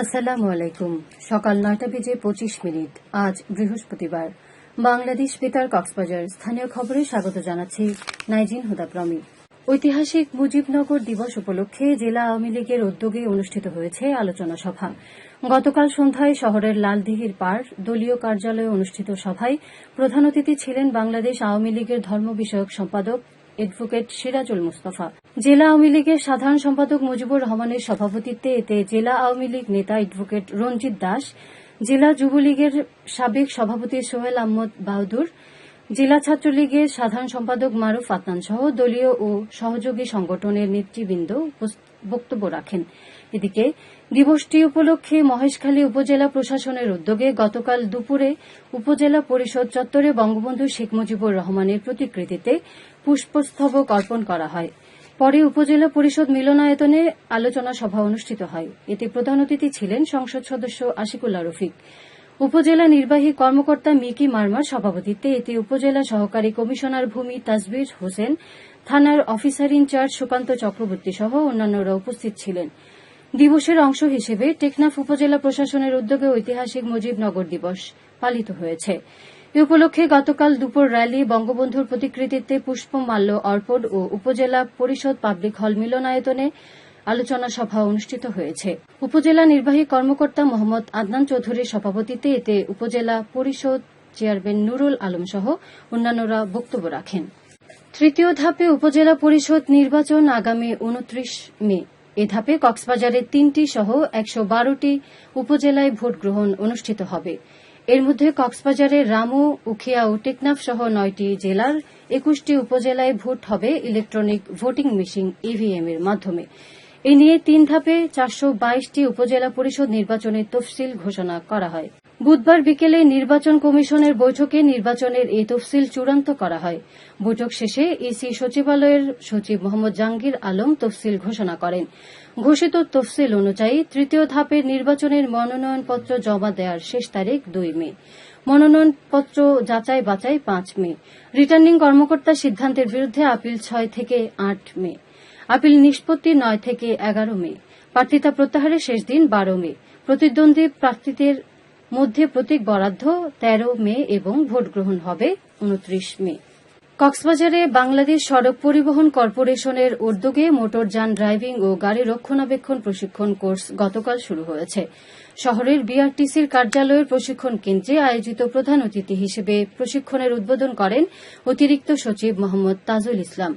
আসসালামু আলাইকুম। সকাল নয়টা বেজে পঁচিশ মিনিট। আজ বৃহস্পতিবার। বাংলাদেশ বেতার কক্সবাজার স্থানীয় খবরে স্বাগত জানাচ্ছি নাইজিন হুদাপ্রমি। ঐতিহাসিক মুজিবনগর দিবস উপলক্ষে জেলা আওয়ামী লীগের উদ্যোগে অনুষ্ঠিত হয়েছে আলোচনা সভা। গতকাল সন্ধ্যায় শহরের লালদিঘির পার দলীয় কার্যালয়ে অনুষ্ঠিত সভায় প্রধান অতিথি ছিলেন বাংলাদেশ আওয়ামী লীগের ধর্ম বিষয়ক সম্পাদক অ্যাডভোকেট সিরাজুল মুস্তফা। জেলা আওয়ামী লীগের সাধারণ সম্পাদক মুজিবুর রহমানের সভাপতিত্বে এতে জেলা আওয়ামী লীগ নেতা এডভোকেট রঞ্জিত দাস, জেলা যুবলীগের সাবেক সভাপতি সোহেল আহমদ বাহাদুর, জেলা ছাত্রলীগের সাধারণ সম্পাদক মারুফ আতনান সহ দলীয় ও সহযোগী সংগঠনের নেতৃবৃন্দ বক্তব্য রাখেন। এদিকে দিবসটি উপলক্ষে মহেশখালী উপজেলা প্রশাসনের উদ্যোগে গতকাল দুপুরে উপজেলা পরিষদ চত্বরে বঙ্গবন্ধু শেখ মুজিবুর রহমানের প্রতিকৃতিতে পুষ্পস্তবক অর্পণ করা হয়। পরে উপজেলা পরিষদ মিলনায়তনে আলোচনা সভা অনুষ্ঠিত হয়। এতে প্রধান অতিথি ছিলেন সংসদ সদস্য আশিকুল্লা রফিক। উপজেলা নির্বাহী কর্মকর্তা মিকি মার্মার সভাপতিত্বে এতে উপজেলা সহকারী কমিশনার ভূমি তাজবির হোসেন, থানার অফিসার ইনচার্জ সুকান্ত চক্রবর্তী সহ অন্যান্যরা উপস্থিত ছিলেন। দিবসের অংশ হিসেবে টেকনাফ উপজেলা প্রশাসনের উদ্যোগে ঐতিহাসিক মুজিবনগর দিবস পালিত হয়েছে। এ উপলক্ষে গতকাল দুপুর র্যালি, বঙ্গবন্ধুর প্রতিকৃতিতে পুষ্পমাল্য অর্পণ ও উপজেলা পরিষদ পাবলিক হল মিলনায়তনে আলোচনা সভা অনুষ্ঠিত হয়েছে। উপজেলা নির্বাহী কর্মকর্তা মোহাম্মদ আদনান চৌধুরীর সভাপতিত্বে এতে উপজেলা পরিষদ চেয়ারম্যান নুরুল আলম সহ অন্যান্যরা বক্তব্য রাখেন। তৃতীয় ধাপে উপজেলা পরিষদ নির্বাচন আগামী উনত্রিশ মে এ ধাপে কক্সবাজারের তিনটি সহ একশো বারোটি উপজেলায় ভোট গ্রহণ অনুষ্ঠিত হবে। এর মধ্যে কক্সবাজারের রামু, উখিয়া ও টেকনাফ সহ নয়টি জেলার একুশটি উপজেলায় ভোট হবে ইলেকট্রনিক ভোটিং মেশিন ইভিএম এর মাধ্যমে। এ নিয়ে তিন ধাপে চারশো বাইশটি উপজেলা পরিষদ নির্বাচনের তফসিল ঘোষণা করা হয়। বুধবার বিকেলে নির্বাচন কমিশনের বৈঠকে নির্বাচনের এই তফসিল চূড়ান্ত করা হয়। বৈঠক শেষে ইসি সচিবালয়ের সচিব মোহাম্মদ জাহাঙ্গীর আলম তফসিল ঘোষণা করেন। ঘোষিত তফসিল অনুযায়ী তৃতীয় ধাপের নির্বাচনের মনোনয়নপত্র জমা দেওয়ার শেষ তারিখ দুই মে। মনোনয়নপত্র যাচাই বাছাই পাঁচ মে। রিটার্নিং কর্মকর্তা সিদ্ধান্তের বিরুদ্ধে আপিল ছয় থেকে আট মে। আপিল নিষ্পত্তি নয় থেকে এগারো মে। প্রার্থিতা প্রত্যাহারের শেষ দিন বারো মে। প্রতিদ্বন্দ্বী প্রার্থীদের মধ্যে প্রতীক বরাদ্দ তেরো মে এবং ভোট গ্রহণ হবে উনত্রিশ মে। কক্সবাজারে বাংলাদেশ সড়ক পরিবহন কর্পোরেশনের উদ্যোগে মোটরযান ড্রাইভিং ও গাড়ি রক্ষণাবেক্ষণ প্রশিক্ষণ কোর্স গতকাল শুরু হয়েছে। শহরের বিআরটিসির কার্যালয়ের প্রশিক্ষণ কেন্দ্রে আয়োজিত প্রধান অতিথি হিসেবে প্রশিক্ষণের উদ্বোধন করেন অতিরিক্ত সচিব মোহাম্মদ তাজুল ইসলাম।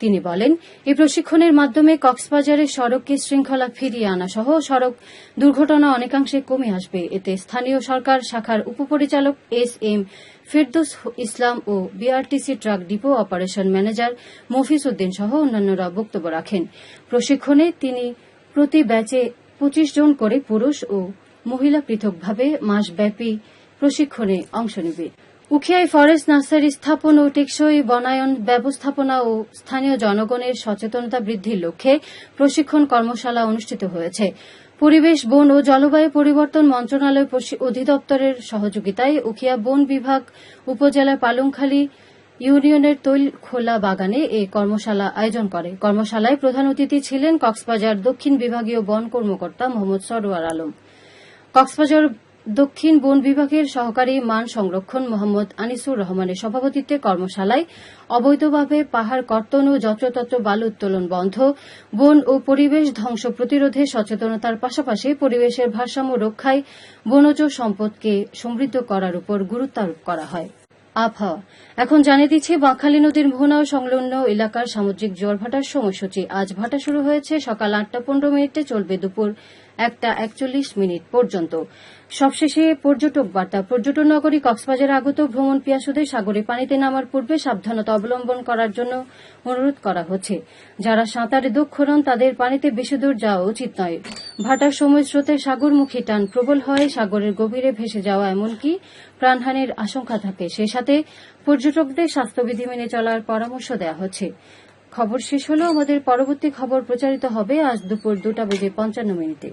তিনি বলেন এই প্রশিক্ষণের মাধ্যমে কক্সবাজারের সড়ককে শৃঙ্খলা ফিরিয়ে আনা সহ সড়ক দুর্ঘটনা অনেকাংশে কমে আসবে। এতে স্থানীয় সরকার শাখার উপপরিচালক এস এম ফেরদৌস ইসলাম ও BRTC truck depot operation manager Mofiz Uddin সহ অন্যান্যরা বক্তব্য রাখেন। প্রশিক্ষণে তিনি প্রতি ব্যাচে পঁচিশ জন করে পুরুষ ও মহিলা পৃথকভাবে মাসব্যাপী প্রশিক্ষণে অংশ নেবে। উখিয়ায় ফরেস্ট নার্সারি স্থাপন ও টেকসই বনায়ন ব্যবস্থাপনা ও স্থানীয় জনগণের সচেতনতা বৃদ্ধির লক্ষ্যে প্রশিক্ষণ কর্মশালা অনুষ্ঠিত হয়েছে। পরিবেশ, বন ও জলবায়ু পরিবর্তন মন্ত্রণালয় অধিদপ্তরের সহযোগিতায় উখিয়া বন বিভাগ উপজেলার পালংখালী ইউনিয়নের তৈলখোলা বাগানে এ কর্মশালা আয়োজন করে। কর্মশালায় প্রধান অতিথি ছিলেন কক্সবাজার দক্ষিণ বিভাগীয় বন কর্মকর্তা মোহাম্মদ সরোয়ার আলম। কক্সবাজার দক্ষিণ বন বিভাগের সহকারী মান সংরক্ষণ মোহাম্মদ আনিসুর রহমানের সভাপতিত্বে কর্মশালায় অবৈধভাবে পাহাড় কর্তন ও যত্রতত্র বালু উত্তোলন বন্ধ। বন ও পরিবেশ ধ্বংস প্রতিরোধে সচেতনতার পাশাপাশি পরিবেশের ভারসাম্য রক্ষায় বনজ সম্পদকে সমৃদ্ধ করার উপর গুরুত্ব আরোপ করা হয়। আবহাওয়া। এখন জানিয়ে দিচ্ছি, বাঁকখালী নদীর মোহনা ও সংলগ্ন এলাকার সামুদ্রিক জোয়ার ভাটার সময়সূচি। আজ ভাটা শুরু হয়েছে সকাল আটটা পনেরো মিনিটে, চলবে দুপুর একটা একচল্লিশ মিনিট পর্যন্ত। সবশেষে পর্যটক বার্তা। পর্যটন নগরী কক্সবাজার আগত ভ্রমণ পিয়াসুদের সাগরে পানিতে নামার পূর্বে সাবধানতা অবলম্বন করার জন্য অনুরোধ করা হচ্ছে। যারা সাঁতারে দক্ষ নন, তাদের পানিতে বেশি দূর যাওয়া উচিত নয়। ভাটার সময় স্রোতে সাগরমুখী টান প্রবল হয়, সাগরের গভীরে ভেসে যাওয়া এমনকি প্রাণহানির আশঙ্কা থাকে। সে সাথে পর্যটকদের স্বাস্থ্যবিধি মেনে চলার পরামর্শ দেওয়া হচ্ছে। খবর শেষ হলেও আমাদের পরবর্তী খবর প্রচারিত হবে আজ দুপুর দুটা বেজে পঞ্চান্ন মিনিটে।